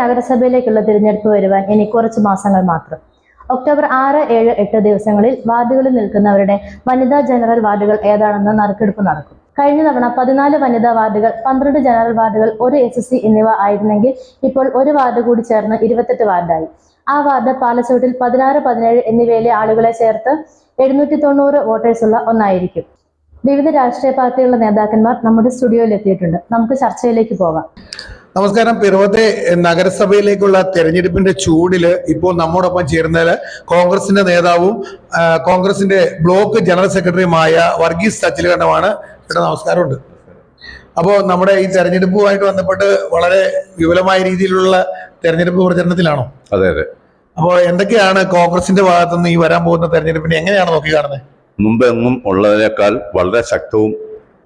നഗരസഭയിലേക്കുള്ള തിരഞ്ഞെടുപ്പ് വരുവാൻ ഇനി കുറച്ച് മാസങ്ങൾ മാത്രം. ഒക്ടോബർ ആറ് ഏഴ് എട്ട് ദിവസങ്ങളിൽ വാർഡുകളിൽ നിൽക്കുന്നവരുടെ വനിതാ ജനറൽ വാർഡുകൾ ഏതാണെന്ന് നറുക്കെടുപ്പ് നടക്കും. കഴിഞ്ഞ തവണ പതിനാല് വനിതാ വാർഡുകൾ പന്ത്രണ്ട് ജനറൽ വാർഡുകൾ ഒരു എസ് എസ് സി എന്നിവ ആയിരുന്നെങ്കിൽ ഇപ്പോൾ ഒരു വാർഡ് കൂടി ചേർന്ന് ഇരുപത്തെട്ട് വാർഡായി. ആ വാർഡ് പാലച്ചോട്ടിൽ പതിനാറ് പതിനേഴ് എന്നിവയിലെ ആളുകളെ ചേർത്ത് എഴുന്നൂറ്റി തൊണ്ണൂറ് വോട്ടേഴ്സുള്ള ഒന്നായിരിക്കും. വിവിധ രാഷ്ട്രീയ പാർട്ടികളുടെ നേതാക്കന്മാർ നമ്മുടെ സ്റ്റുഡിയോയിൽ എത്തിയിട്ടുണ്ട്. നമുക്ക് ചർച്ചയിലേക്ക് പോകാം. നമസ്കാരം. പിറവത്തെ നഗരസഭയിലേക്കുള്ള തെരഞ്ഞെടുപ്പിന്റെ ചൂടിൽ ഇപ്പോൾ നമ്മോടൊപ്പം ചേർന്നത് കോൺഗ്രസിന്റെ നേതാവും കോൺഗ്രസിന്റെ ബ്ലോക്ക് ജനറൽ സെക്രട്ടറിയുമായ വർഗീസ് സച്ചിലകണ്ഠമാണ് ഇവിടെ നമസ്കാരമുണ്ട്. അപ്പോൾ നമ്മുടെ ഈ തെരഞ്ഞെടുപ്പുമായിട്ട് ബന്ധപ്പെട്ട് വളരെ വിപുലമായ രീതിയിലുള്ള തെരഞ്ഞെടുപ്പ് പ്രചരണത്തിലാണോ? അതെ അതെ. അപ്പോൾ എന്തൊക്കെയാണ് കോൺഗ്രസിന്റെ ഭാഗത്തുനിന്ന് ഈ വരാൻ പോകുന്ന തെരഞ്ഞെടുപ്പിനെ എങ്ങനെയാണ് നോക്കി കാണുന്നത്? മുമ്പെങ്ങും ഉള്ളതിനേക്കാൾ വളരെ ശക്തവും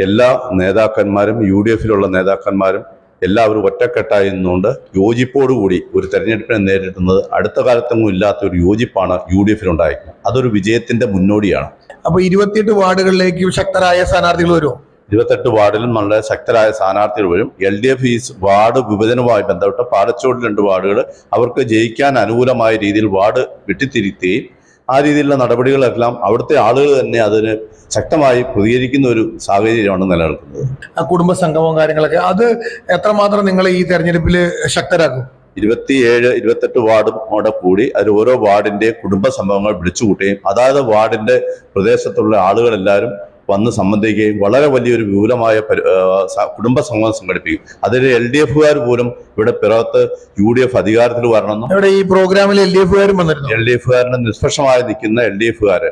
എല്ലാ നേതാക്കന്മാരും യു ഡി എഫിലുള്ള നേതാക്കന്മാരും എല്ലാവരും ഒറ്റക്കെട്ടായി നിന്നുകൊണ്ട് യോജിപ്പോടുകൂടി ഒരു തെരഞ്ഞെടുപ്പിനെ നേരിടുന്നത് അടുത്ത കാലത്തൊന്നും ഇല്ലാത്ത ഒരു യോജിപ്പാണ് യു ഡി എഫിലുണ്ടായിരിക്കുന്നത് അതൊരു വിജയത്തിന്റെ മുന്നോടിയാണ്. അപ്പോൾ ഇരുപത്തിയെട്ട് വാർഡുകളിലേക്ക് ശക്തരായ സ്ഥാനാർത്ഥികൾ വരുമോ ഇരുപത്തെട്ട് വാർഡിലും വളരെ ശക്തരായ സ്ഥാനാർത്ഥികൾ വരും. എൽ ഡി എഫ് ഈ വാർഡ് വിഭജനവുമായി ബന്ധപ്പെട്ട് പാലച്ചോട് രണ്ട് വാർഡുകൾ അവർക്ക് ജയിക്കാൻ അനുകൂലമായ രീതിയിൽ വാർഡ് വെട്ടിത്തിരുത്തുകയും ആ രീതിയിലുള്ള നടപടികളെല്ലാം അവിടുത്തെ ആളുകൾ തന്നെ അതിന് ശക്തമായി പ്രതികരിക്കുന്ന ഒരു സാഹചര്യമാണ് നിലനിൽക്കുന്നത്. ആ കുടുംബ സംഗമവും കാര്യങ്ങളൊക്കെ അത് എത്രമാത്രം നിങ്ങൾ ഈ തെരഞ്ഞെടുപ്പിൽ ശക്തരാക്കും? ഇരുപത്തിയേഴ് ഇരുപത്തെട്ട് വാർഡും അവിടെ കൂടി അതിൽ ഓരോ വാർഡിന്റെ കുടുംബ സംഭവങ്ങൾ വിളിച്ചുകൂട്ടുകയും അതായത് വാർഡിന്റെ പ്രദേശത്തുള്ള ആളുകളെല്ലാവരും വന്ന് സംബന്ധിക്കുകയും വളരെ വലിയൊരു വിപുലമായ കുടുംബ സംഗമം സംഘടിപ്പിക്കും. അതിൽ എൽ ഡി എഫുകാർ പോലും ഇവിടെ പിറകത്ത് യു ഡി എഫ് അധികാരത്തിൽ വരണമെന്നും ഇവിടെ ഈ പ്രോഗ്രാമിൽ എൽ ഡി എഫുകാരും വന്നിരുന്നു? എൽ ഡി എഫുകാരന് നിഷ്പക്ഷമായി നിൽക്കുന്ന എൽ ഡി എഫുകാര്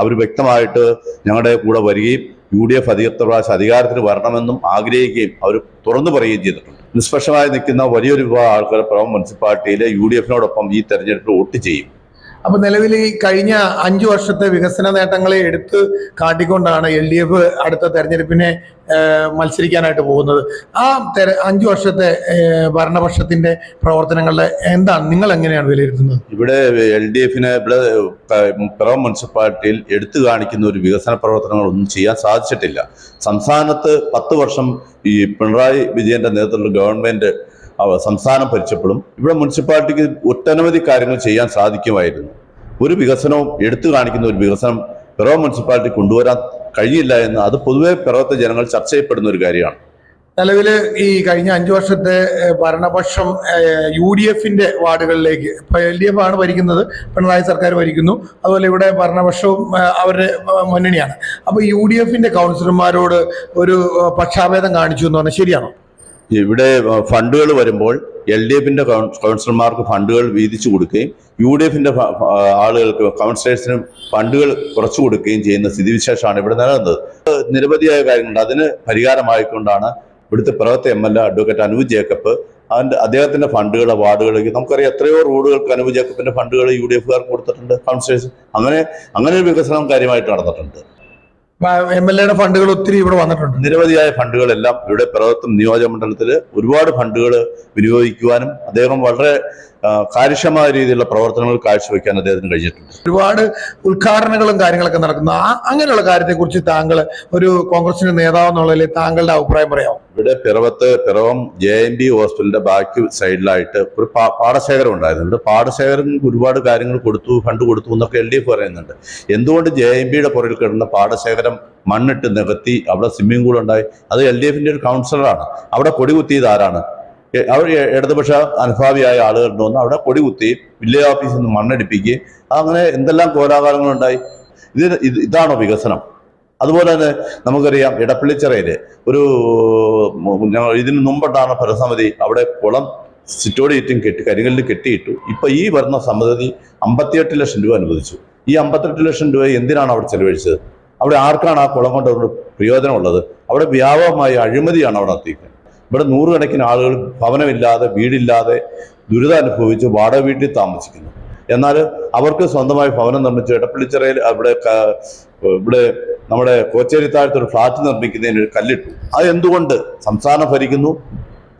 അവർ വ്യക്തമായിട്ട് ഞങ്ങളുടെ കൂടെ വരികയും യു ഡി എഫ് അധികൃത പ്രാവശ്യം അധികാരത്തിൽ വരണമെന്നും ആഗ്രഹിക്കുകയും അവർ തുറന്നു പറയുകയും ചെയ്തിട്ടുണ്ട്. നിഷ്പക്ഷമായി നിൽക്കുന്ന വലിയൊരു വിഭാഗം ആൾക്കാർ പ്രവ മുനിസിപ്പാലിറ്റിയിലെ യു ഡി എഫിനോടൊപ്പം ഈ തെരഞ്ഞെടുപ്പിൽ വോട്ട് ചെയ്യും. അപ്പൊ നിലവിൽ ഈ കഴിഞ്ഞ അഞ്ചു വർഷത്തെ വികസന നേട്ടങ്ങളെ എടുത്ത് കാട്ടിക്കൊണ്ടാണ് എൽ ഡി എഫ് അടുത്ത തെരഞ്ഞെടുപ്പിനെ മത്സരിക്കാനായിട്ട് പോകുന്നത്. ആ തെര അഞ്ചു വർഷത്തെ ഭരണപക്ഷത്തിന്റെ പ്രവർത്തനങ്ങളുടെ എന്താണ്? നിങ്ങൾ എങ്ങനെയാണ് വിലയിരുത്തുന്നത്? ഇവിടെ എൽ ഡി എഫിന് ഇവിടെ പിറവം മുനിസിപ്പാലിറ്റിയിൽ എടുത്തു കാണിക്കുന്ന ഒരു വികസന പ്രവർത്തനങ്ങൾ ഒന്നും ചെയ്യാൻ സാധിച്ചിട്ടില്ല. സംസ്ഥാനത്ത് പത്ത് വർഷം ഈ പിണറായി വിജയന്റെ നേതൃത്വത്തിലുള്ള ഗവൺമെന്റ് സംസ്ഥാനം ഭരിച്ചപ്പോഴും ഇവിടെ മുനിസിപ്പാലിറ്റിക്ക് ഒട്ടനവധി കാര്യങ്ങൾ ചെയ്യാൻ സാധിക്കുമായിരുന്നു. ഒരു വികസനവും എടുത്തു കാണിക്കുന്ന ഒരു വികസനം പിറവ മുനിസിപ്പാലിറ്റി കൊണ്ടുവരാൻ കഴിയില്ല എന്ന് അത് പൊതുവെ പിറവത്തെ ജനങ്ങൾ ചർച്ച ചെയ്യപ്പെടുന്ന ഒരു കാര്യമാണ്. നിലവിൽ ഈ കഴിഞ്ഞ അഞ്ചു വർഷത്തെ ഭരണപക്ഷം യു ഡി എഫിന്റെ വാർഡുകളിലേക്ക് ഇപ്പൊ എൽ ഡി എഫ് ആണ് ഭരിക്കുന്നത് പിണറായി സർക്കാർ ഭരിക്കുന്നു അതുപോലെ ഇവിടെ ഭരണപക്ഷവും അവരുടെ മുന്നണിയാണ്. അപ്പൊ യു ഡി എഫിന്റെ കൗൺസിലർമാരോട് ഒരു പക്ഷാഭേദം കാണിച്ചു എന്ന് പറഞ്ഞാൽ ശരിയാണോ? ഇവിടെ ഫണ്ടുകൾ വരുമ്പോൾ എൽ ഡി എഫിന്റെ കൗൺസിലർമാർക്ക് ഫണ്ടുകൾ വീതിച്ചു കൊടുക്കുകയും യു ഡി എഫിന്റെ ആളുകൾക്ക് കൗൺസിലേഴ്സിനും ഫണ്ടുകൾ കുറച്ചു കൊടുക്കുകയും ചെയ്യുന്ന സ്ഥിതിവിശേഷമാണ് ഇവിടെ നിലനിന്നത്. നിരവധിയായ കാര്യങ്ങളുണ്ട്. അതിന് പരിഹാരമായിക്കൊണ്ടാണ് ഇവിടുത്തെ പ്രവർത്തി M L A advocate Anoop Jacob അതിന്റെ അദ്ദേഹത്തിന്റെ ഫണ്ടുകൾ വാർഡുകളിലേക്ക് നമുക്കറിയാം. എത്രയോ റോഡുകൾക്ക് അനൂപ് ജേക്കബിന്റെ ഫണ്ടുകൾ യു ഡി എഫുകാർക്ക് കൊടുത്തിട്ടുണ്ട് കൗൺസിലേഴ്സ്. അങ്ങനെ അങ്ങനെ ഒരു വികസനം കാര്യമായിട്ട് നടന്നിട്ടുണ്ട്. എം എൽ എയുടെ ഫണ്ടുകൾ ഒത്തിരി ഇവിടെ വന്നിട്ടുണ്ട്. നിരവധിയായ ഫണ്ടുകളെല്ലാം ഇവിടെ പിറവത്തും നിയോജകമണ്ഡലത്തിൽ ഒരുപാട് ഫണ്ടുകൾ വിനിയോഗിക്കുവാനും അദ്ദേഹം വളരെ കാര്യക്ഷമമായ രീതിയിലുള്ള പ്രവർത്തനങ്ങൾ കാഴ്ചവെക്കാൻ അദ്ദേഹത്തിന് കഴിഞ്ഞിട്ടുണ്ട്. ഒരുപാട് ഉദ്ഘാടനങ്ങളും കാര്യങ്ങളൊക്കെ നടക്കുന്നു. അങ്ങനെയുള്ള കാര്യത്തെക്കുറിച്ച് താങ്കൾ ഒരു കോൺഗ്രസിന്റെ നേതാവ് എന്നുള്ളതിൽ താങ്കളുടെ അഭിപ്രായം പറയാമോ? ഇവിടെ പിറവത്ത് പിറവം ജെ എം ബി ഹോസ്പിറ്റലിന്റെ ബാക്കി സൈഡിലായിട്ട് ഒരു പാടശേഖരം ഉണ്ടായിരുന്നുണ്ട് പാടശേഖരം ഒരുപാട് കാര്യങ്ങൾ കൊടുത്തു ഫണ്ട് കൊടുത്തു എന്നൊക്കെ എൽ ഡി എഫ് പറയുന്നുണ്ട്. എന്തുകൊണ്ട് ജെ എം ബിയുടെ പുറകിൽ കിടന്ന പാടശേഖരം മണ്ണിട്ട് നികത്തി അവിടെ സ്വിമ്മിംഗ് പൂൾ ഉണ്ടായി? അത് എൽ ഡി എഫിന്റെ ഒരു കൗൺസിലറാണ് അവിടെ കൊടി കുത്തിയത് ആരാണ് അവർ ഇടതുപക്ഷ അനുഭാവിയായ ആളുകൾ വന്ന് അവിടെ കൊടി കുത്തി വില്ലേജ് ഓഫീസിൽ നിന്ന് മണ്ണെടുപ്പിക്കുകയും അങ്ങനെ എന്തെല്ലാം കോലാകാലങ്ങളുണ്ടായി ഇത് ഇതാണോ വികസനം? അതുപോലെ തന്നെ നമുക്കറിയാം ഇടപ്പള്ളിച്ചിറയിൽ ഒരു ഇതിന് മുമ്പുണ്ടാണ് ഭരണസമിതി അവിടെ കുളം സിറ്റോട് ചുറ്റും കെട്ടി കരിങ്കല്ലിൽ കെട്ടിയിട്ടു. ഇപ്പൊ ഈ വരുന്ന സമിതി അമ്പത്തിയെട്ട് ലക്ഷം രൂപ അനുവദിച്ചു. ഈ അമ്പത്തെട്ട് ലക്ഷം രൂപ എന്തിനാണ് അവിടെ ചെലവഴിച്ചത്? അവിടെ ആർക്കാണ് ആ കുളം കൊണ്ട് ഒരു പ്രയോജനമുള്ളത്? അവിടെ വ്യാപകമായ അഴിമതിയാണ് അവിടെ നടത്തിയിരിക്കുന്നത്. ഇവിടെ നൂറുകണക്കിന് ആളുകൾ ഭവനമില്ലാതെ വീടില്ലാതെ ദുരിതം അനുഭവിച്ച് വാടക വീട്ടിൽ താമസിക്കുന്നു. എന്നാൽ അവർക്ക് സ്വന്തമായി ഭവനം നിർമ്മിച്ച്. ഇടപ്പള്ളിച്ചിറയിൽ അവിടെ ഇവിടെ നമ്മുടെ കോച്ചേരിത്താഴത്ത് ഒരു ഫ്ലാറ്റ് നിർമ്മിക്കുന്നതിന് ഒരു കല്ലിട്ടു. അത് എന്തുകൊണ്ട് സംസ്ഥാനം ഭരിക്കുന്നു?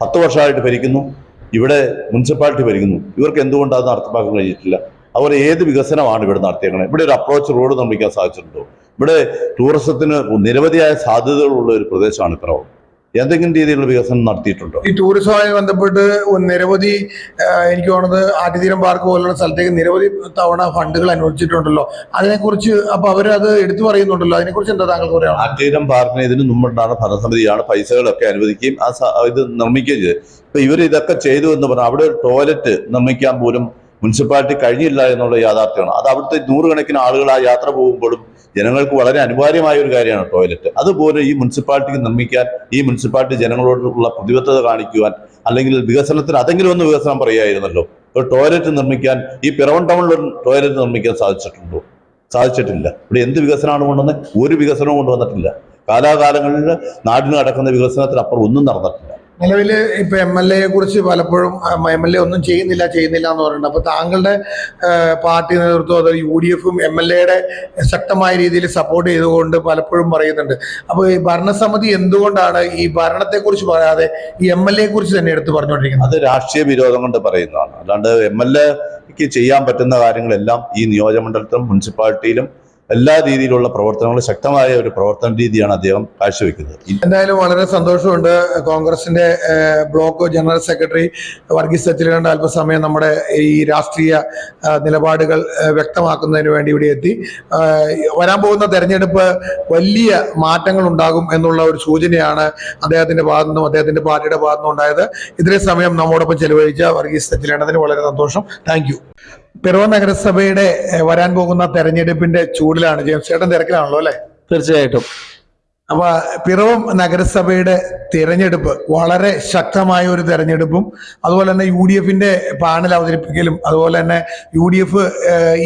പത്ത് വർഷമായിട്ട് ഭരിക്കുന്നു. ഇവിടെ മുനിസിപ്പാലിറ്റി ഭരിക്കുന്നു. ഇവർക്ക് എന്തുകൊണ്ട് അത് നടപ്പാക്കാൻ കഴിഞ്ഞിട്ടില്ല? അതുപോലെ ഏത് വികസനമാണ് ഇവിടെ നടത്തിയേക്കുന്നത് ഇവിടെ ഒരു അപ്രോച്ച് റോഡ് നിർമ്മിക്കാൻ സാധിച്ചിട്ടുണ്ടോ? ഇവിടെ ടൂറിസത്തിന് നിരവധിയായ സാധ്യതകളുള്ള ഒരു പ്രദേശമാണ് പിറവം എന്തെങ്കിലും രീതിയിലുള്ള വികസനം നടത്തിയിട്ടുണ്ടോ? ഈ ടൂറിസവുമായി ബന്ധപ്പെട്ട് നിരവധി എനിക്ക് തോന്നുന്നത് ആറ്റുതീരം പാർക്ക് പോലുള്ള സ്ഥലത്തേക്ക് നിരവധി തവണ ഫണ്ടുകൾ അനുവദിച്ചിട്ടുണ്ടല്ലോ. അതിനെക്കുറിച്ച് അപ്പൊ അവരത് എടുത്തു പറയുന്നുണ്ടല്ലോ. അതിനെക്കുറിച്ച് എന്താ താങ്കൾക്ക് പറയാം ആറ്റുതീരം പാർക്കിന് ഇതിന് മുമ്പുണ്ടാണ് ഭരണസമിതിയാണ് പൈസകളൊക്കെ അനുവദിക്കുകയും ആ ഇത് നിർമ്മിക്കുകയും ചെയ്തത്. ഇപ്പൊ ഇവർ ഇതൊക്കെ ചെയ്തു എന്ന് പറഞ്ഞാൽ അവിടെ ടോയ്ലറ്റ് നിർമ്മിക്കാൻ പോലും മുനിസിപ്പാലിറ്റി കഴിഞ്ഞില്ല എന്നുള്ള യാഥാർത്ഥ്യമാണ്. അത് അവിടുത്തെ നൂറുകണക്കിന് ആളുകൾ ആ യാത്ര പോകുമ്പോഴും ജനങ്ങൾക്ക് വളരെ അനിവാര്യമായ ഒരു കാര്യമാണ് ടോയ്ലറ്റ്. അതുപോലെ ഈ മുനിസിപ്പാലിറ്റിക്ക് നിർമ്മിക്കാൻ ഈ മുനിസിപ്പാലിറ്റി ജനങ്ങളോടുള്ള പ്രതിബദ്ധത കാണിക്കുവാൻ അല്ലെങ്കിൽ വികസനത്തിന് അതെങ്കിലും ഒന്ന് വികസനം പറയുമായിരുന്നല്ലോ ഒരു ടോയ്ലറ്റ് നിർമ്മിക്കാൻ ഈ പിറവൺ ടൗണിൽ ഒരു ടോയ്ലറ്റ് നിർമ്മിക്കാൻ സാധിച്ചിട്ടുണ്ടോ? സാധിച്ചിട്ടില്ല. ഇവിടെ എന്ത് വികസനമാണ് കൊണ്ടുവന്നത്? ഒരു വികസനവും കൊണ്ടുവന്നിട്ടില്ല. കാലാകാലങ്ങളിൽ നാടിന് നടക്കുന്ന വികസനത്തിനപ്പുറം ഒന്നും നടന്നിട്ടില്ല. നിലവിൽ ഇപ്പൊ എം എൽ എയെ കുറിച്ച് പലപ്പോഴും എം എൽ എ ഒന്നും ചെയ്യുന്നില്ല ചെയ്യുന്നില്ല എന്ന് പറയുന്നുണ്ട്. അപ്പൊ താങ്കളുടെ പാർട്ടി നേതൃത്വം അത് യു ഡി എഫും എം എൽ എയുടെ ശക്തമായ രീതിയിൽ സപ്പോർട്ട് ചെയ്തുകൊണ്ട് പലപ്പോഴും പറയുന്നുണ്ട്. അപ്പൊ ഈ ഭരണസമിതി എന്തുകൊണ്ടാണ് ഈ ഭരണത്തെക്കുറിച്ച് പറയാതെ ഈ എം എൽ എയെ കുറിച്ച് തന്നെ എടുത്ത് പറഞ്ഞുകൊണ്ടിരിക്കുന്നത്? അത് രാഷ്ട്രീയ വിരോധം കൊണ്ട് പറയുന്നതാണ്. അല്ലാണ്ട് എം എൽ എക്ക് ചെയ്യാൻ പറ്റുന്ന കാര്യങ്ങളെല്ലാം ഈ നിയോജകമണ്ഡലത്തിലും മുനിസിപ്പാലിറ്റിയിലും എല്ലാ രീതിയിലുള്ള പ്രവർത്തനങ്ങളും ശക്തമായ ഒരു പ്രവർത്തന രീതിയാണ് അദ്ദേഹം കാഴ്ചവെക്കുന്നത്. എന്തായാലും വളരെ സന്തോഷമുണ്ട്. കോൺഗ്രസിന്റെ ബ്ലോക്ക് ജനറൽ സെക്രട്ടറി വർഗീസ് സച്ചിലകണ്ഠ അല്പസമയം നമ്മുടെ ഈ രാഷ്ട്രീയ നിലപാടുകൾ വ്യക്തമാക്കുന്നതിന് വേണ്ടി ഇവിടെ എത്തി. വരാൻ പോകുന്ന തെരഞ്ഞെടുപ്പ് വലിയ മാറ്റങ്ങൾ ഉണ്ടാകും എന്നുള്ള ഒരു സൂചനയാണ് അദ്ദേഹത്തിന്റെ ഭാഗത്തു നിന്നും അദ്ദേഹത്തിന്റെ പാർട്ടിയുടെ ഭാഗത്തു നിന്നും ഉണ്ടായത്. ഇത്രയും സമയം നമ്മോടൊപ്പം ചെലവഴിച്ച വർഗീസ് സച്ചിലകണ്ഠന് വളരെ സന്തോഷം. താങ്ക് പിറവ നഗരസഭയുടെ വരാൻ പോകുന്ന തെരഞ്ഞെടുപ്പിന്റെ ചൂടിലാണ്. ജെയിംസ് ചേട്ടൻ തിരക്കിലാണല്ലോ അല്ലെ? തീർച്ചയായിട്ടും. അപ്പൊ പിറവം നഗരസഭയുടെ തിരഞ്ഞെടുപ്പ് വളരെ ശക്തമായ ഒരു തിരഞ്ഞെടുപ്പും അതുപോലെ തന്നെ യു ഡി എഫിന്റെ പാനൽ അവതരിപ്പിക്കലും അതുപോലെ തന്നെ യു ഡി എഫ്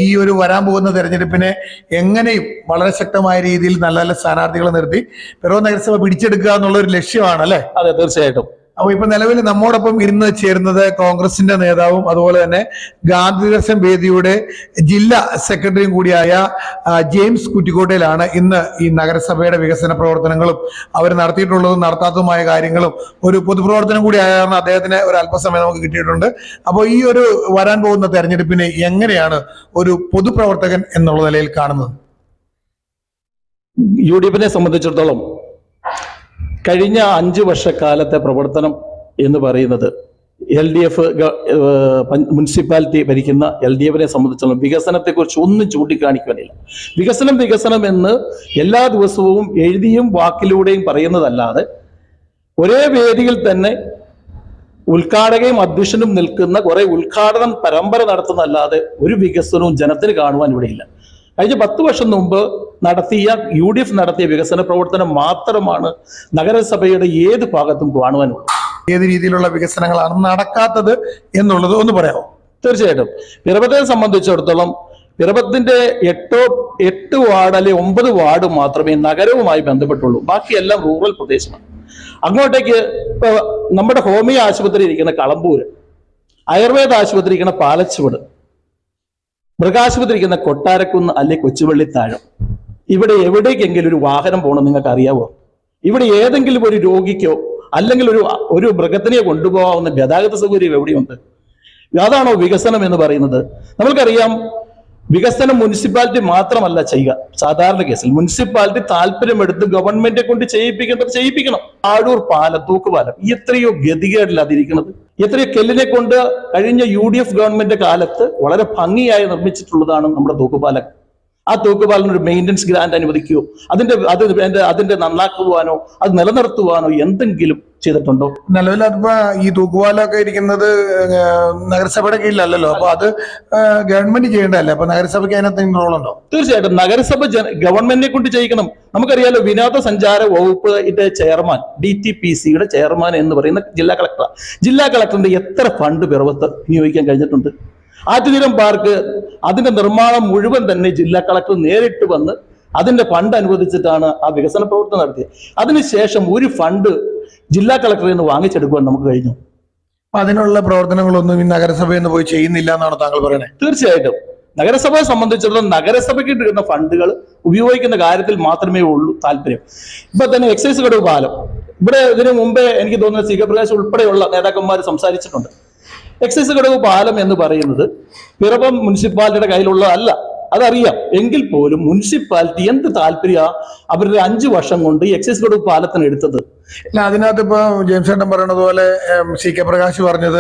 ഈ ഒരു വരാൻ പോകുന്ന തെരഞ്ഞെടുപ്പിനെ എങ്ങനെയും വളരെ ശക്തമായ രീതിയിൽ നല്ല നല്ല സ്ഥാനാർത്ഥികളെ നിർത്തി പിറവം നഗരസഭ പിടിച്ചെടുക്കുക എന്നുള്ള ഒരു ലക്ഷ്യമാണ് അല്ലെ അതെ തീർച്ചയായിട്ടും. അപ്പൊ ഇപ്പൊ നിലവിൽ നമ്മോടൊപ്പം ഇരുന്ന് ചേരുന്നത് കോൺഗ്രസിന്റെ നേതാവും അതുപോലെ തന്നെ ഗാന്ധി ദർശൻ വേദിയുടെ ജില്ലാ സെക്രട്ടറിയും കൂടിയായ ജെയിംസ് കുറ്റിക്കോട്ടയിലാണ് ഇന്ന് ഈ നഗരസഭയുടെ വികസന പ്രവർത്തനങ്ങളും അവർ നടത്തിയിട്ടുള്ളതും നടത്താത്തതുമായ കാര്യങ്ങളും ഒരു പൊതുപ്രവർത്തനം കൂടി ആയതാണ് അദ്ദേഹത്തിന് ഒരു അല്പസമയം നമുക്ക് കിട്ടിയിട്ടുണ്ട്. അപ്പോൾ ഈ ഒരു വരാൻ പോകുന്ന തെരഞ്ഞെടുപ്പിനെ എങ്ങനെയാണ് ഒരു പൊതുപ്രവർത്തകൻ എന്നുള്ള നിലയിൽ കാണുന്നത്? യു ഡി എഫിനെ സംബന്ധിച്ചിടത്തോളം കഴിഞ്ഞ അഞ്ചു വർഷക്കാലത്തെ പ്രവർത്തനം എന്ന് പറയുന്നത് എൽ ഡി എഫ് മുനിസിപ്പാലിറ്റി ഭരിക്കുന്ന എൽ ഡി എഫിനെ സംബന്ധിച്ചിടത്തോളം വികസനത്തെക്കുറിച്ച് ഒന്നും ചൂണ്ടിക്കാണിക്കാനില്ല വികസനം വികസനം എന്ന് എല്ലാ ദിവസവും എഴുതിയും വാക്കിലൂടെയും പറയുന്നതല്ലാതെ ഒരേ വേദിയിൽ തന്നെ ഉദ്ഘാടകയും അധ്യക്ഷനും നിൽക്കുന്ന കുറെ ഉദ്ഘാടനം പരമ്പര നടത്തുന്നതല്ലാതെ ഒരു വികസനവും ജനത്തിന് കാണുവാൻ ഇവിടെയില്ല. കഴിഞ്ഞ പത്ത് വർഷം മുമ്പ് നടത്തിയ യു ഡി എഫ് നടത്തിയ വികസന പ്രവർത്തനം മാത്രമാണ് നഗരസഭയുടെ ഏത് ഭാഗത്തും കാണുവാനുള്ളത്. ഏത് രീതിയിലുള്ള വികസനങ്ങളാണ് നടക്കാത്തത് എന്നുള്ളത് ഒന്ന് പറയാമോ? തീർച്ചയായിട്ടും. പിറവത്തെ സംബന്ധിച്ചിടത്തോളം പിറവത്തിന്റെ എട്ടോ എട്ട് വാർഡ് അല്ലെ ഒമ്പത് വാർഡ് മാത്രമേ നഗരവുമായി ബന്ധപ്പെട്ടുള്ളൂ. ബാക്കിയെല്ലാം റൂറൽ പ്രദേശമാണ്. അങ്ങോട്ടേക്ക് ഇപ്പൊ നമ്മുടെ ഹോമിയോ ആശുപത്രി ഇരിക്കുന്ന കളമ്പൂര് ആയുർവേദ ആശുപത്രി ഇരിക്കുന്ന പാലച്ചുവട് മൃഗാശുപത്രി ഇരിക്കുന്ന കൊട്ടാരക്കുന്ന് അല്ലെ കൊച്ചുവള്ളിത്താഴം ഇവിടെ എവിടേക്കെങ്കിലും ഒരു വാഹനം പോകണം നിങ്ങൾക്ക് അറിയാവോ ഇവിടെ ഏതെങ്കിലും ഒരു രോഗിക്കോ അല്ലെങ്കിൽ ഒരു ഒരു മൃഗത്തിനെ കൊണ്ടുപോകാവുന്ന ഗതാഗത സൗകര്യം എവിടെയുണ്ട്? അതാണോ വികസനം എന്ന് പറയുന്നത്. നമ്മൾക്കറിയാം വികസനം മുനിസിപ്പാലിറ്റി മാത്രമല്ല ചെയ്യുക. സാധാരണ കേസിൽ മുനിസിപ്പാലിറ്റി താല്പര്യമെടുത്ത് ഗവൺമെന്റിനെ കൊണ്ട് ചെയ്യിപ്പിക്കേണ്ടത് ചെയ്യിപ്പിക്കണം. ആടൂർ പാലം. തൂക്കുപാലം എത്രയോ ഗതികേടില്ലാതിരിക്കുന്നത് എത്രയോ കെല്ലിനെ കൊണ്ട് കഴിഞ്ഞ യു ഡി എഫ് ഗവൺമെന്റ് കാലത്ത് വളരെ ഭംഗിയായി നിർമ്മിച്ചിട്ടുള്ളതാണ് നമ്മുടെ തൂക്കുപാലം. ആ തൂക്കുപാലിന് ഒരു മെയിന്റനൻസ് ഗ്രാൻഡ് അനുവദിക്കുകയോ അതിന്റെ അത് അതിന്റെ അതിന്റെ നന്നാക്കുവാനോ അത് നിലനിർത്തുവാനോ എന്തെങ്കിലും ചെയ്തിട്ടുണ്ടോ? നിലവിൽ അതിപ്പോ ഈ തൂക്കുപാലൊക്കെ ഇരിക്കുന്നത് നഗരസഭയുടെ കീഴിലല്ലല്ലോ. അപ്പൊ അത് ഗവൺമെന്റ് ചെയ്യേണ്ടതല്ലേ? അപ്പൊ നഗരസഭയ്ക്ക് അതിനകത്ത് ഉണ്ടോ? തീർച്ചയായിട്ടും. നഗരസഭ ഗവൺമെന്റിനെ കൊണ്ട് ചെയ്യിക്കണം. നമുക്കറിയാലോ വിനോദസഞ്ചാര വകുപ്പിന്റെ ചെയർമാൻ ഡി ടി പി സിയുടെ ചെയർമാൻ എന്ന് പറയുന്ന ജില്ലാ കളക്ടർ ജില്ലാ കളക്ടറിന്റെ എത്ര ഫണ്ട് പിറവത്ത് വിനിയോഗിക്കാൻ കഴിഞ്ഞിട്ടുണ്ട്? ആറ്റുതീരം പാർക്ക് അതിന്റെ നിർമ്മാണം മുഴുവൻ തന്നെ ജില്ലാ കളക്ടർ നേരിട്ട് വന്ന് അതിന്റെ ഫണ്ട് അനുവദിച്ചിട്ടാണ് ആ വികസന പ്രവർത്തനം നടത്തിയത്. അതിനുശേഷം ഒരു ഫണ്ട് ജില്ലാ കളക്ടറിൽ നിന്ന് വാങ്ങിച്ചെടുക്കുവാൻ നമുക്ക് കഴിഞ്ഞു. അതിനുള്ള പ്രവർത്തനങ്ങളൊന്നും ഈ നഗരസഭയിൽ നിന്ന് പോയി ചെയ്യുന്നില്ല എന്നാണ് താങ്കൾ പറയുന്നത് തീർച്ചയായിട്ടും. നഗരസഭയെ സംബന്ധിച്ചിടത്തോളം നഗരസഭയ്ക്ക് കിട്ടുന്ന ഫണ്ടുകൾ ഉപയോഗിക്കുന്ന കാര്യത്തിൽ മാത്രമേ ഉള്ളൂ താല്പര്യം. ഇപ്പൊ തന്നെ എക്സൈസ് കടവ് പാലം ഇവിടെ ഇതിനു മുമ്പേ എനിക്ക് തോന്നുന്നത് സിഗപ്രകാശ് ഉൾപ്പെടെയുള്ള നേതാക്കന്മാർ സംസാരിച്ചിട്ടുണ്ട്. എക്സൈസ് കടവ് പാലം എന്ന് പറയുന്നത് പിറവം മുനിസിപ്പാലിറ്റിയുടെ കയ്യിലുള്ള അല്ല അതറിയാം. എങ്കിൽ പോലും മുനിസിപ്പാലിറ്റി എന്ത് താല്പര്യ അവരുടെ അഞ്ചു വർഷം കൊണ്ട് എക്സൈസ് കടവ് പാലത്തിന് എടുത്തത്? അല്ല അതിനകത്ത് ഇപ്പൊ ജെയിംസ് ഏട്ടൻ പറയുന്നത് പോലെ സി കെ പ്രകാശ് പറഞ്ഞത്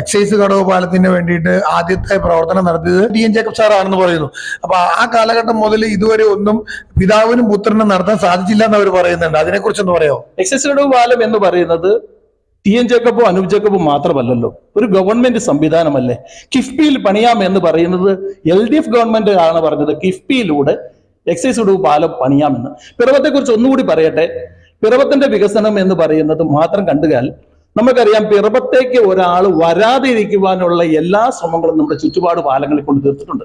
എക്സൈസ് കടവ് പാലത്തിന് വേണ്ടിയിട്ട് ആദ്യത്തെ പ്രവർത്തനം നടത്തിയത് ടി എൻ ജേക്കബ് സാറാണെന്ന് പറയുന്നു. അപ്പൊ ആ കാലഘട്ടം മുതൽ ഇതുവരെ ഒന്നും പിതാവിനും പുത്രനും നടത്താൻ സാധിച്ചില്ല എന്ന് അവർ പറയുന്നുണ്ട്. അതിനെ കുറിച്ചൊന്ന് പറയാമോ? എക്സൈസ് കടവ് പാലം എന്ന് പറയുന്നത് ടി എൻ ജേക്കബോ അനൂപ് ജേക്കബോ മാത്രമല്ലല്ലോ. ഒരു ഗവൺമെന്റ് സംവിധാനമല്ലേ? കിഫ്ബിയിൽ പണിയാം എന്ന് പറയുന്നത് എൽ ഡി എഫ് ഗവൺമെന്റ് ആണ് പറഞ്ഞത്. കിഫ്ബിയിലൂടെ എക്സൈസ് ഒടുവ് പാലം പണിയാമെന്ന്. പിറവത്തെ കുറിച്ച് ഒന്നുകൂടി പറയട്ടെ. പിറവത്തിന്റെ വികസനം എന്ന് പറയുന്നത് മാത്രം കണ്ടുകാൽ നമുക്കറിയാം പിറവത്തേക്ക് ഒരാൾ വരാതിരിക്കുവാനുള്ള എല്ലാ ശ്രമങ്ങളും നമ്മുടെ ചുറ്റുപാട് പാലങ്ങളിൽ കൊണ്ട് തീർത്തിട്ടുണ്ട്.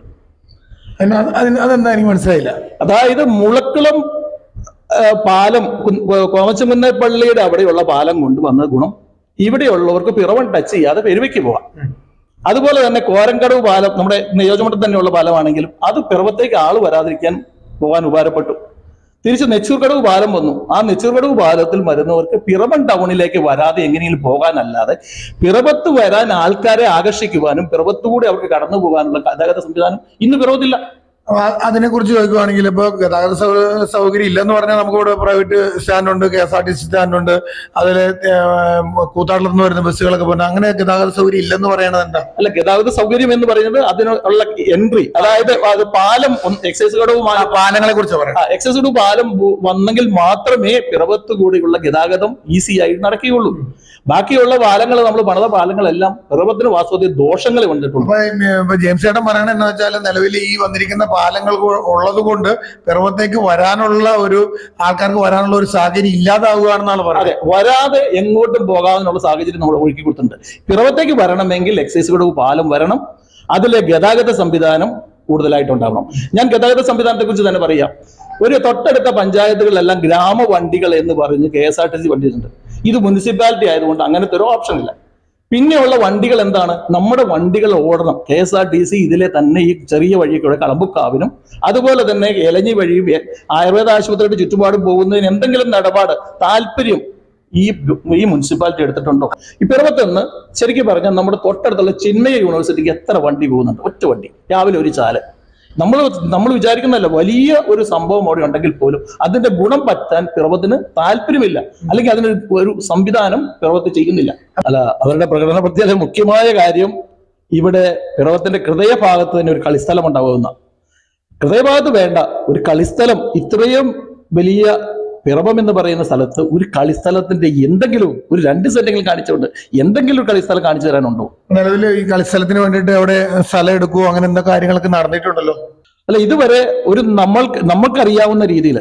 അതിന് അതെന്താ എനിക്ക് മനസ്സിലായില്ല. അതായത് മുളക്കുളം പാലം കോമച്ചമുന്ന പള്ളിയുടെ അവിടെയുള്ള പാലം കൊണ്ടുവന്ന ഗുണം ഇവിടെയുള്ളവർക്ക് പിറവൻ ടച്ച് ചെയ്യാതെ പെരുവയ്ക്ക് പോവാം അതുപോലെ തന്നെ കോരങ്കടവ് പാലം നമ്മുടെ നിയോജകമണ്ഡലം തന്നെയുള്ള പാലമാണെങ്കിലും അത് പിറവത്തേക്ക് ആൾ വരാതിരിക്കാൻ പോകാൻ ഉപകാരപ്പെട്ടു. തിരിച്ച് നെച്ചൂർക്കടവ് പാലം വന്നു. ആ നെച്ചൂർക്കടവ് പാലത്തിൽ വരുന്നവർക്ക് പിറവൻ ടൗണിലേക്ക് വരാതെ എങ്ങനെയെങ്കിലും പോകാനല്ലാതെ പിറവത്ത് വരാൻ ആൾക്കാരെ ആകർഷിക്കുവാനും പിറവത്തുകൂടി അവർക്ക് കടന്നു പോകാനുള്ള ഗതാഗത സംവിധാനം ഇന്ന് പിറവത്തില്ല. അതിനെ കുറിച്ച് ചോദിക്കുവാണെങ്കിൽ ഇപ്പൊ ഗതാഗത സൗകര്യം ഇല്ലെന്ന് പറഞ്ഞാൽ നമുക്ക് ഇവിടെ private സ്റ്റാൻഡുണ്ട് K S R T C സ്റ്റാൻഡുണ്ട് അതിൽ കൂത്താട്ടിൽ നിന്ന് വരുന്ന ബസ്സുകളൊക്കെ പോകുന്നത് അങ്ങനെ ഗതാഗത സൗകര്യം ഇല്ലെന്ന് പറയണത് എന്താ? അല്ല ഗതാഗത സൗകര്യം എന്ന് പറയുന്നത് അതിനുള്ള എൻട്രി അതായത് അത് പാലം എക്സൈസ് കടവ് പാലങ്ങളെ കുറിച്ച് പറയാം എക്സൈസ് കടവ് പാലം വന്നെങ്കിൽ മാത്രമേ പിറവത്ത് കൂടിയുള്ള ഗതാഗതം ഈസി ആയി നടക്കുകയുള്ളൂ. ബാക്കിയുള്ള പാലങ്ങൾ നമ്മൾ പണിത പാലങ്ങളെല്ലാം പർവത്തിന് വാസ്തവത്തിൽ ദോഷങ്ങൾ വന്നിട്ടുണ്ട് അപ്പൊ ജെയിംസ് ചേട്ടൻ പറയണത് എന്ന് വെച്ചാൽ നിലവിൽ ഈ വന്നിരിക്കുന്ന പാലങ്ങൾ ഉള്ളത് കൊണ്ട് പിറവത്തേക്ക് വരാനുള്ള ഒരു ആൾക്കാർക്ക് വരാനുള്ള ഒരു സാഹചര്യം ഇല്ലാതാവുകയാണെന്നാണ് പറയുന്നത്. അതെ വരാതെ എങ്ങോട്ടും പോകാമെന്നുള്ള സാഹചര്യം നമ്മൾ ഒഴുക്കി കൊടുത്തിട്ടുണ്ട്. പിറവത്തേക്ക് വരണമെങ്കിൽ എക്സൈസ് കൂടെ പാലം വരണം. അതിലെ ഗതാഗത സംവിധാനം കൂടുതലായിട്ട് ഉണ്ടാവണം ഞാൻ ഗതാഗത സംവിധാനത്തെ കുറിച്ച് തന്നെ പറയാം. ഒരു തൊട്ടടുത്ത പഞ്ചായത്തുകളിലെല്ലാം ഗ്രാമവണ്ടികൾ എന്ന് പറഞ്ഞ് K S R T C വണ്ടിയുണ്ട് ഇത് മുനിസിപ്പാലിറ്റി ആയതുകൊണ്ട് അങ്ങനത്തെ ഒരു ഓപ്ഷൻ ഇല്ല. പിന്നെയുള്ള വണ്ടികൾ എന്താണ്? നമ്മുടെ വണ്ടികൾ ഓടണം. K S R T C ഇതിലെ തന്നെ ഈ ചെറിയ വഴി കൂടെ കളമ്പുക്കാവിനും അതുപോലെ തന്നെ എലഞ്ഞി വഴിയും ആയുർവേദ ആശുപത്രിയുടെ ചുറ്റുപാടും പോകുന്നതിന് എന്തെങ്കിലും നിലപാട് താല്പര്യം ഈ ഈ മുനിസിപ്പാലിറ്റി എടുത്തിട്ടുണ്ടോ? ഇപ്പൊ ഇരുപത്തൊന്ന് ശരിക്കും പറഞ്ഞാൽ നമ്മുടെ തൊട്ടടുത്തുള്ള ചിന്മയ യൂണിവേഴ്സിറ്റിക്ക് എത്ര വണ്ടി പോകുന്നുണ്ട്? ഒറ്റ വണ്ടി. രാവിലെ ഒരു ചാൽ. നമ്മൾ നമ്മൾ വിചാരിക്കുന്നതല്ല വലിയ ഒരു സംഭവം അവിടെ ഉണ്ടെങ്കിൽ പോലും അതിന്റെ ഗുണം പറ്റാൻ പിറവത്തിന് താല്പര്യമില്ല. അല്ലെങ്കിൽ അതിന് ഒരു സംവിധാനം പിറവത്ത് ചെയ്യുന്നില്ല. അല്ല അവരുടെ പ്രകടന പ്രത്യേക മുഖ്യമായ കാര്യം ഇവിടെ പിറവത്തിന്റെ ഹൃദയഭാഗത്ത് തന്നെ ഒരു കളിസ്ഥലം ഉണ്ടാവുന്ന ഹൃദയഭാഗത്ത് വേണ്ട ഒരു കളിസ്ഥലം ഇത്രയും വലിയ പിറവം എന്ന് പറയുന്ന സ്ഥലത്ത് ഒരു കളിസ്ഥലത്തിന്റെ എന്തെങ്കിലും ഒരു രണ്ട് സെന്റെങ്കിലും കാണിച്ചുകൊണ്ട് എന്തെങ്കിലും ഒരു കളിസ്ഥലം കാണിച്ചു തരാനുണ്ടോ? നിലവിൽ ഈ കളിസ്ഥലത്തിന് വേണ്ടിയിട്ട് അവിടെ സ്ഥലം എടുക്കുവോ അങ്ങനെ എന്താ കാര്യങ്ങളൊക്കെ നടന്നിട്ടുണ്ടല്ലോ. അല്ല ഇതുവരെ ഒരു നമ്മൾ നമുക്കറിയാവുന്ന രീതിയിൽ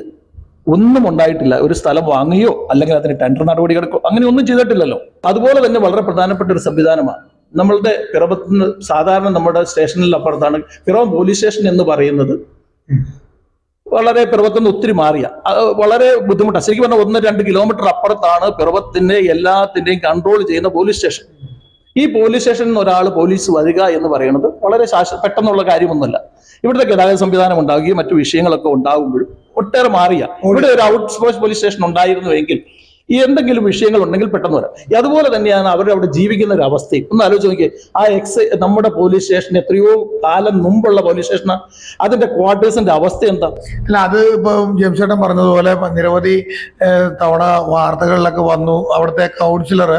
ഒന്നും ഉണ്ടായിട്ടില്ല. ഒരു സ്ഥലം വാങ്ങുകയോ അല്ലെങ്കിൽ അതിന് ടെൻഡർ നടപടികളെടുക്കോ അങ്ങനെ ഒന്നും ചെയ്തിട്ടില്ലല്ലോ. അതുപോലെ തന്നെ വളരെ പ്രധാനപ്പെട്ട ഒരു സംവിധാനമാണ്. നമ്മളുടെ പിറവത്ത് സാധാരണ നമ്മുടെ സ്റ്റേഷനിൽ അപ്പുറത്താണ് പിറവം പോലീസ് സ്റ്റേഷൻ എന്ന് പറയുന്നത്. വളരെ പിറവത്തുനിന്ന് ഒത്തിരി മാറിയ. വളരെ ബുദ്ധിമുട്ടാണ് ശരിക്കും പറഞ്ഞാൽ ഒന്ന് രണ്ട് കിലോമീറ്റർ അപ്പുറത്താണ് പിറവത്തിന്റെ എല്ലാത്തിന്റെയും കൺട്രോൾ ചെയ്യുന്ന പോലീസ് സ്റ്റേഷൻ ഈ പോലീസ് സ്റ്റേഷനിൽ നിന്ന് ഒരാൾ പോലീസ് വരിക എന്ന് പറയുന്നത് വളരെ ശാശ്വ പെട്ടെന്നുള്ള കാര്യമൊന്നുമല്ല. ഇവിടുത്തെ ഗതാഗത സംവിധാനം ഉണ്ടാവുകയും മറ്റു വിഷയങ്ങളൊക്കെ ഉണ്ടാകുമ്പോഴും ഒട്ടേറെ മാറിയ. ഇവിടെ ഒരു ഔട്ട് പോസ്റ്റ് പോലീസ് സ്റ്റേഷൻ ഉണ്ടായിരുന്നുവെങ്കിൽ ഈ എന്തെങ്കിലും വിഷയങ്ങൾ ഉണ്ടെങ്കിൽ പെട്ടെന്ന് വരാം. അതുപോലെ തന്നെയാണ് അവർ അവിടെ ജീവിക്കുന്ന ഒരു അവസ്ഥയും. ഒന്ന് ആലോചിച്ച് നോക്കിയേ ആ എക്സ് നമ്മുടെ പോലീസ് സ്റ്റേഷൻ എത്രയോ കാലം മുമ്പുള്ള പോലീസ് സ്റ്റേഷനാണ് അതിന്റെ ക്വാർട്ടേഴ്സിന്റെ അവസ്ഥ എന്താ? അല്ല അത് ഇപ്പൊ ജംഷേട്ടൻ പറഞ്ഞതുപോലെ നിരവധി തവണ വാർത്തകളിലൊക്കെ വന്നു. അവിടുത്തെ കൗൺസിലർ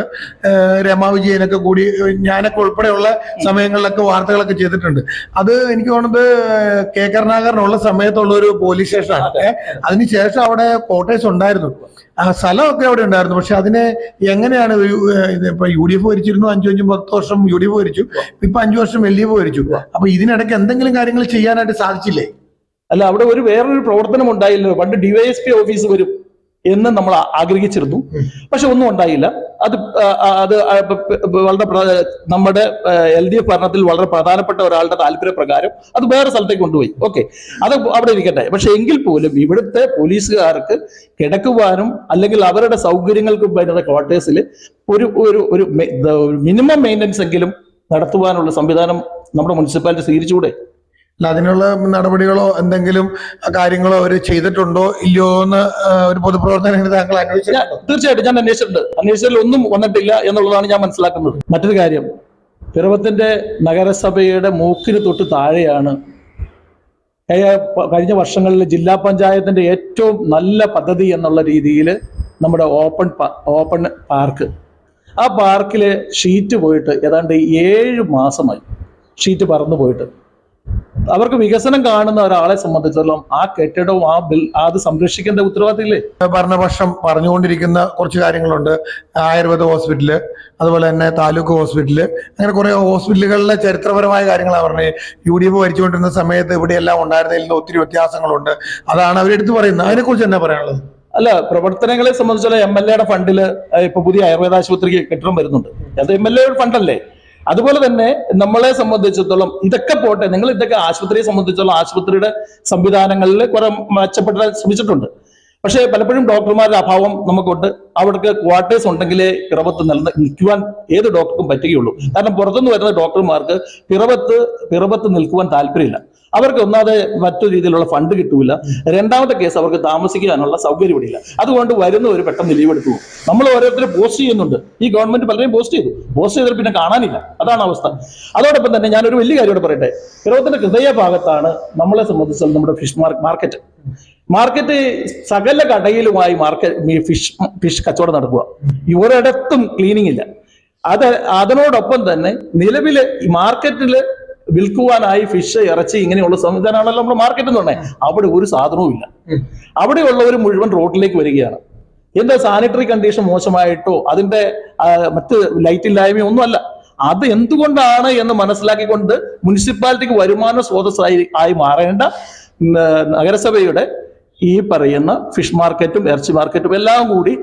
രമാ വിജയനൊക്കെ കൂടി ഞാനൊക്കെ ഉൾപ്പെടെയുള്ള സമയങ്ങളിലൊക്കെ വാർത്തകളൊക്കെ ചെയ്തിട്ടുണ്ട്. അത് എനിക്ക് തോന്നുന്നത് കെ. കരുണാകരനുള്ള സമയത്തുള്ള ഒരു പോലീസ് സ്റ്റേഷനാണ് അതിനുശേഷം അവിടെ ക്വാർട്ടേഴ്സ് ഉണ്ടായിരുന്നു. ആ സ്ഥലമൊക്കെ അവിടെ ഉണ്ടായിരുന്നു. പക്ഷെ അതിനെ എങ്ങനെയാണ് ഇപ്പൊ യു ഡി എഫ് ഭരിച്ചിരുന്നു അഞ്ചു അഞ്ചും പത്ത് വർഷം യു ഡി എഫ് ഭരിച്ചു ഇപ്പൊ അഞ്ചു വർഷം എൽ ഡി എഫ് ഭരിച്ചു. അപ്പൊ ഇതിനിടയ്ക്ക് എന്തെങ്കിലും കാര്യങ്ങൾ ചെയ്യാനായിട്ട് സാധിച്ചില്ലേ? അല്ല അവിടെ ഒരു വേറൊരു പ്രവർത്തനം ഉണ്ടായില്ലോ പണ്ട് ഡിവൈഎസ്പി ഓഫീസ് വരും. എന്ന് നമ്മൾ ആഗ്രഹിച്ചിരുന്നു. പക്ഷെ ഒന്നും ഉണ്ടായില്ല. അത് അത് വളരെ നമ്മുടെ എൽ ഡി എഫ് ഭരണത്തിൽ വളരെ പ്രധാനപ്പെട്ട ഒരാളുടെ താല്പര്യപ്രകാരം അത് വേറെ സ്ഥലത്തേക്ക് കൊണ്ടുപോയി. ഓക്കെ. അത് അവിടെ ഇരിക്കട്ടെ. പക്ഷെ എങ്കിൽ പോലും ഇവിടുത്തെ പോലീസുകാർക്ക് കിടക്കുവാനും അല്ലെങ്കിൽ അവരുടെ സൗകര്യങ്ങൾക്ക് വരുന്ന ക്വാർട്ടേഴ്സിൽ ഒരു ഒരു ഒരു മിനിമം മെയിന്റനൻസ് എങ്കിലും നടത്തുവാനുള്ള സംവിധാനം നമ്മുടെ മുനിസിപ്പാലിറ്റി സ്വീകരിച്ചുകൂടെ? അല്ല അതിനുള്ള നടപടികളോ എന്തെങ്കിലും കാര്യങ്ങളോ അവർ ചെയ്തിട്ടുണ്ടോ? ഇല്ലയോ എന്ന് ഒരു പൊതുപ്രവർത്തനം താങ്കൾ ഞാൻ അന്വേഷിച്ചിട്ടുണ്ടോ തീർച്ചയായിട്ടും ഞാൻ അന്വേഷിച്ചിട്ടുണ്ട്. അന്വേഷിച്ചതിൽ ഒന്നും വന്നിട്ടില്ല എന്നുള്ളതാണ് ഞാൻ മനസ്സിലാക്കുന്നത്. മറ്റൊരു കാര്യം പിറവത്തിന്റെ നഗരസഭയുടെ മൂക്കിന് തൊട്ട് താഴെയാണ് കഴിഞ്ഞ വർഷങ്ങളിൽ ജില്ലാ പഞ്ചായത്തിന്റെ ഏറ്റവും നല്ല പദ്ധതി എന്നുള്ള രീതിയിൽ നമ്മുടെ ഓപ്പൺ ഓപ്പൺ പാർക്ക്. ആ പാർക്കിലെ ഷീറ്റ് പോയിട്ട് ഏതാണ്ട് ഏഴ് മാസമായി ഷീറ്റ് പറന്നു പോയിട്ട്. അവർക്ക് വികസനം കാണുന്ന ഒരാളെ സംബന്ധിച്ചിടത്തോളം ആ കെട്ടിടവും ആ ബിൽ അത് സംരക്ഷിക്കേണ്ട ഉത്തരവാദിത്തമില്ലേ? ഭരണപക്ഷം പറഞ്ഞുകൊണ്ടിരിക്കുന്ന കുറച്ച് കാര്യങ്ങളുണ്ട്. ആയുർവേദ ഹോസ്പിറ്റൽ അതുപോലെ തന്നെ താലൂക്ക് ഹോസ്പിറ്റൽ അങ്ങനെ കുറെ ഹോസ്പിറ്റലുകളിലെ ചരിത്രപരമായ കാര്യങ്ങളാണ് പറഞ്ഞത്. യു ഡി എഫ് ഭരിച്ചുകൊണ്ടിരുന്ന സമയത്ത് ഇവിടെയെല്ലാം ഉണ്ടായിരുന്നതിൽ നിന്ന് ഒത്തിരി വ്യത്യാസങ്ങളുണ്ട്. അതാണ് അവരെടുത്ത് പറയുന്നത്. അതിനെക്കുറിച്ച് എന്നാ പറയാനുള്ളത്? അല്ല പ്രവർത്തനങ്ങളെ സംബന്ധിച്ചുള്ള എം എൽ എയുടെ ഫണ്ടിൽ ഇപ്പൊ പുതിയ ആയുർവേദ ആശുപത്രിക്ക് കെട്ടിടം വരുന്നുണ്ട്. അത് എം എൽ എയുടെ ഫണ്ടല്ലേ അതുപോലെ തന്നെ നമ്മളെ സംബന്ധിച്ചിടത്തോളം ഇതൊക്കെ പോട്ടെ നിങ്ങൾ ഇതൊക്കെ ആശുപത്രിയെ സംബന്ധിച്ചുള്ള ആശുപത്രിയുടെ സംവിധാനങ്ങളിൽ കുറെ മെച്ചപ്പെടാൻ ശ്രമിച്ചിട്ടുണ്ട്. പക്ഷേ പലപ്പോഴും ഡോക്ടർമാരുടെ അഭാവം നമുക്കുണ്ട്. അവിടേക്ക് ക്വാർട്ടേഴ്സ് ഉണ്ടെങ്കിലേ പിറവത്ത് നിലനിന്ന് നിൽക്കുവാൻ ഏത് ഡോക്ടർക്കും പറ്റുകയുള്ളൂ. കാരണം പുറത്തുനിന്ന് വരുന്ന ഡോക്ടർമാർക്ക് പിറവത്ത് പിറവത്ത് നിൽക്കുവാൻ താല്പര്യമില്ല. അവർക്ക് ഒന്നാതെ മറ്റു രീതിയിലുള്ള ഫണ്ട് കിട്ടൂല. രണ്ടാമത്തെ കേസ് അവർക്ക് താമസിക്കാനുള്ള സൗകര്യം ഇവിടെയില്ല. അതുകൊണ്ട് വരുന്നവർ പെട്ടെന്ന് ലീവ് എടുത്തു. നമ്മൾ ഓരോരുത്തരും പോസ്റ്റ് ചെയ്യുന്നുണ്ട്. ഈ ഗവൺമെന്റ് പലരെയും പോസ്റ്റ് ചെയ്തു. പോസ്റ്റ് ചെയ്തിട്ട് പിന്നെ കാണാനില്ല. അതാണ് അവസ്ഥ. അതോടൊപ്പം തന്നെ ഞാനൊരു വലിയ കാര്യം പറയട്ടെ. ഹൃദയ ഹൃദയഭാഗത്താണ് നമ്മളെ സംബന്ധിച്ചാൽ നമ്മുടെ ഫിഷ് മാർക്കറ്റ് മാർക്കറ്റ് സകല കടയിലുമായി മാർക്കറ്റ് ഫിഷ് ഫിഷ് കച്ചവടം നടക്കുക. ഒരിടത്തും ക്ലീനിങ് ഇല്ല. അത് അതിനോടൊപ്പം തന്നെ നിലവിൽ ഈ മാർക്കറ്റിൽ വിൽക്കുവാനായി ഫിഷ് ഇറച്ചി ഇങ്ങനെയുള്ള സംവിധാനമാണല്ലോ നമ്മുടെ മാർക്കറ്റ് എന്ന് പറഞ്ഞത് അവിടെ ഒരു സാധനവും ഇല്ല. അവിടെയുള്ളവർ മുഴുവൻ റോഡിലേക്ക് വരികയാണ്. എന്താ സാനിറ്ററി കണ്ടീഷൻ മോശമായിട്ടോ അതിന്റെ മറ്റ് ലൈറ്റ് ഇല്ലായ്മയോ ഒന്നുമല്ല അത് എന്തുകൊണ്ടാണ് എന്ന് മനസ്സിലാക്കിക്കൊണ്ട് മുനിസിപ്പാലിറ്റിക്ക് വരുമാന സ്രോതസ്സായി ആയി മാറേണ്ട നഗരസഭയുടെ ഈ പറയുന്ന ഫിഷ് മാർക്കറ്റും ഇറച്ചി മാർക്കറ്റും എല്ലാം കൂടി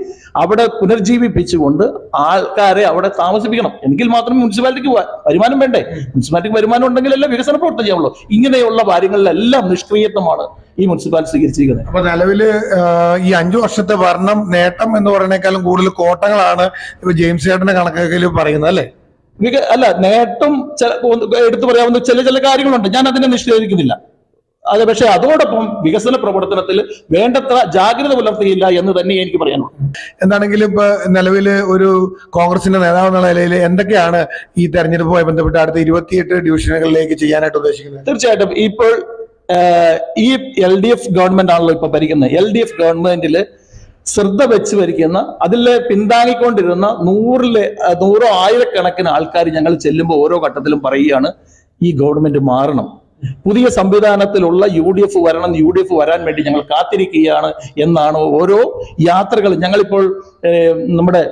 അവിടെ പുനർജീവിപ്പിച്ചുകൊണ്ട് ആൾക്കാരെ അവിടെ താമസിപ്പിക്കണം. എങ്കിൽ മാത്രം മുനിസിപ്പാലിറ്റിക്ക് വരുമാനം വേണ്ടേ? മുനിസിപ്പാലിറ്റിക്ക് വരുമാനം ഉണ്ടെങ്കിലല്ലേ വികസന പ്രവർത്തനം ചെയ്യാവുള്ളൂ. ഇങ്ങനെയുള്ള കാര്യങ്ങളിലെല്ലാം നിഷ്ക്രിയത്വമാണ് ഈ മുനിസിപ്പാലിറ്റി സ്വീകരിച്ചിരിക്കുന്നത്. അപ്പൊ നിലവിൽ ഈ അഞ്ചു വർഷത്തെ ഭരണം നേട്ടം എന്ന് പറയുന്നേക്കാളും കൂടുതൽ കോട്ടങ്ങളാണ് ഇപ്പൊ ജെയിംസ് ചേട്ടന്റെ കണക്കുകളിൽ പറയുന്നത് അല്ലേ? അല്ല നേട്ടം എടുത്തു പറയാവുന്ന ചില ചില കാര്യങ്ങളുണ്ട്. ഞാൻ അതിനെ നിഷേധിക്കുന്നില്ല. അത് പക്ഷെ അതോടൊപ്പം വികസന പ്രവർത്തനത്തിൽ വേണ്ടത്ര ജാഗ്രത പുലർത്തിയില്ല എന്ന് തന്നെ എനിക്ക് പറയാനുള്ളൂ. എന്താണെങ്കിലും ഇപ്പൊ നിലവിൽ ഒരു കോൺഗ്രസിന്റെ നേതാവ് എന്നുള്ള നിലയിൽ എന്തൊക്കെയാണ് ഈ തെരഞ്ഞെടുപ്പുമായി ബന്ധപ്പെട്ട് അടുത്ത ഇരുപത്തിയെട്ട് ഡിവിഷനുകളിലേക്ക് ചെയ്യാനായിട്ട് ഉദ്ദേശിക്കുന്നത്? തീർച്ചയായിട്ടും. ഇപ്പോൾ ഈ എൽ ഡി എഫ് ഗവൺമെന്റ് ആണല്ലോ ഇപ്പൊ ഭരിക്കുന്നത്. എൽ ഡി എഫ് ഗവൺമെന്റിൽ ശ്രദ്ധ വെച്ച് ഭരിക്കുന്ന അതിൽ പിന്താങ്ങിക്കൊണ്ടിരുന്ന നൂറിലെ നൂറോ ആയിരക്കണക്കിന് ആൾക്കാർ ഞങ്ങൾ ചെല്ലുമ്പോൾ ഓരോ ഘട്ടത്തിലും പറയുകയാണ് ഈ ഗവൺമെന്റ് മാറണം. പുതിയ സംവിധാനത്തിലുള്ള യു ഡി എഫ് വരണം യു ഡി എഫ് വരാൻ വേണ്ടി ഞങ്ങൾ കാത്തിരിക്കുകയാണ് എന്നാണ് ഓരോ യാത്രകളും ഞങ്ങളിപ്പോൾ നമ്മുടെ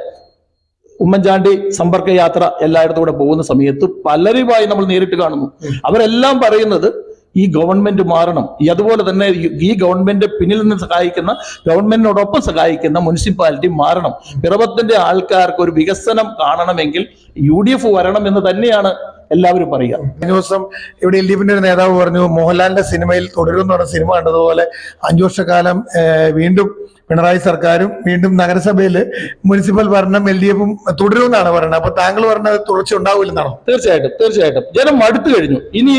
ഉമ്മൻചാണ്ടി സമ്പർക്ക യാത്ര എല്ലായിടത്തും കൂടെ പോകുന്ന സമയത്ത് പലരുമായി നമ്മൾ നേരിട്ട് കാണുന്നു. അവരെല്ലാം പറയുന്നത് ഈ ഗവൺമെന്റ് മാറണം. ഈ അതുപോലെ തന്നെ ഈ- ഗവൺമെന്റ് പിന്നിൽ നിന്ന് സഹായിക്കുന്ന ഗവൺമെന്റിനോടൊപ്പം സഹായിക്കുന്ന മുനിസിപ്പാലിറ്റി മാറണം. പിറവത്തിന്റെ ആൾക്കാർക്ക് ഒരു വികസനം കാണണമെങ്കിൽ യു വരണം എന്ന് തന്നെയാണ് എല്ലാവരും പറയുക. കഴിഞ്ഞ ദിവസം ഇവിടെ എൽ ഡി എഫിന്റെ ഒരു നേതാവ് പറഞ്ഞു മോഹൻലാലിന്റെ സിനിമയിൽ തുടരും എന്ന് പറഞ്ഞ സിനിമ കണ്ടതുപോലെ അഞ്ചു വർഷക്കാലം വീണ്ടും പിണറായി സർക്കാരും വീണ്ടും നഗരസഭയിൽ മുനിസിപ്പൽ ഭരണം എൽ ഡി എഫും തുടരുമെന്നാണ് പറയുന്നത്. അപ്പൊ താങ്കൾ പറഞ്ഞത് തുടർച്ച ഉണ്ടാവില്ലെന്നാണോ? തീർച്ചയായിട്ടും തീർച്ചയായിട്ടും. ജനം മടുത്തു കഴിഞ്ഞു. ഇനി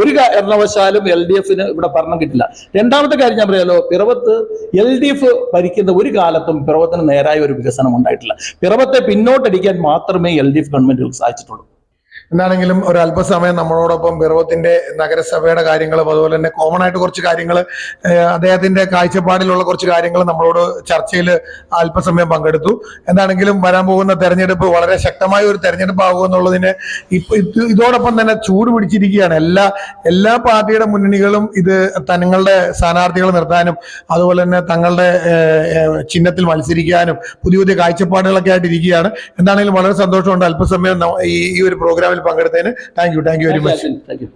ഒരു കാരണവശാലും എൽ ഡി എഫിന് ഇവിടെ ഭരണം കിട്ടില്ല. രണ്ടാമത്തെ കാര്യം ഞാൻ പറയാലോ പിറവത്ത് എൽ ഡി എഫ് ഭരിക്കുന്ന ഒരു കാലത്തും പിറവത്തിന് നേരായ ഒരു വികസനം ഉണ്ടായിട്ടില്ല. പിറവത്തെ പിന്നോട്ടടിക്കാൻ മാത്രമേ എൽ ഡി എഫ് ഗവൺമെന്റുകൾ സാധിച്ചിട്ടുള്ളൂ. എന്താണെങ്കിലും ഒരു അല്പസമയം നമ്മളോടൊപ്പം ബിറവത്തിന്റെ നഗരസഭയുടെ കാര്യങ്ങളും അതുപോലെ തന്നെ കോമൺ ആയിട്ട് കുറച്ച് കാര്യങ്ങൾ അദ്ദേഹത്തിന്റെ കാഴ്ചപ്പാടിലുള്ള കുറച്ച് കാര്യങ്ങൾ നമ്മളോട് ചർച്ചയിൽ അല്പസമയം പങ്കെടുത്തു. എന്താണെങ്കിലും വരാൻ പോകുന്ന തെരഞ്ഞെടുപ്പ് വളരെ ശക്തമായ ഒരു തെരഞ്ഞെടുപ്പ് ആകുമെന്നുള്ളതിന് ഇപ്പൊ ഇത് ഇതോടൊപ്പം തന്നെ ചൂട് പിടിച്ചിരിക്കുകയാണ്. എല്ലാ എല്ലാ പാർട്ടിയുടെ മുന്നണികളും ഇത് തങ്ങളുടെ സ്ഥാനാർത്ഥികളെ നിർത്താനും അതുപോലെ തന്നെ തങ്ങളുടെ ചിഹ്നത്തിൽ മത്സരിക്കാനും പുതിയ പുതിയ കാഴ്ചപ്പാടുകളൊക്കെ ആയിട്ട് ഇരിക്കുകയാണ് എന്താണെങ്കിലും വളരെ സന്തോഷമുണ്ട്. അല്പസമയം ഈ ഒരു പ്രോഗ്രാമിൽ പങ്കെടുത്തതിന് thank you thank you very much thank you